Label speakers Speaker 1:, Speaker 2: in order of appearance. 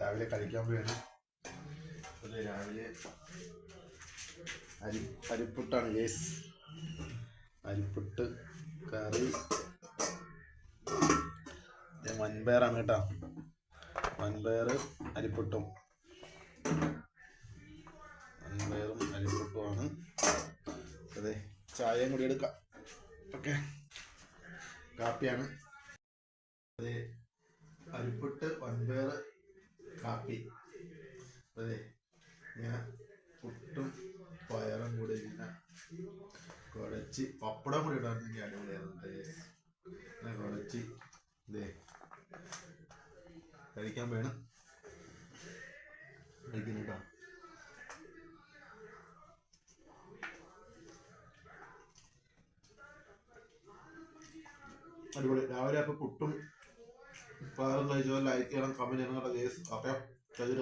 Speaker 1: രാവിലെ കളിക്കാൻ പോയാണ്. രാവിലെ അരി അരിപ്പുട്ടാണ് ഗേസ് അരിപ്പുട്ട് കറി. വൻപയറാണ് കേട്ടോ. വൻപയർ അരിപ്പുട്ടും. വൻപയറും അരിപ്പുട്ടുമാണ്. അതെ ചായയും കൂടി എടുക്കാം. ഓക്കെ. കാപ്പിയാണ്. അതെ അരിപ്പുട്ട് വൻപയർ കാപ്പി. അതെ ഞാൻ പുട്ടും പയറും കൂടി ഇങ്ങനെ കുഴച്ച് പപ്പടം കൂടി ഇടാണെങ്കിൽ അടിപൊളിയായിരുന്നു അങ്ങനെ കുഴച്ച് ഇതേ കഴിക്കാൻ വേണം. കഴിക്കുന്നു കേട്ടോ. അടിപൊളി. രാവിലെ അപ്പൊ പുട്ടും പയറും കഴിച്ചോ ലൈക്ക് ചെയ്യണം കമന്റ് ചെയ്യണം കേട്ടോ കേസ് ഓക്കെ ശരി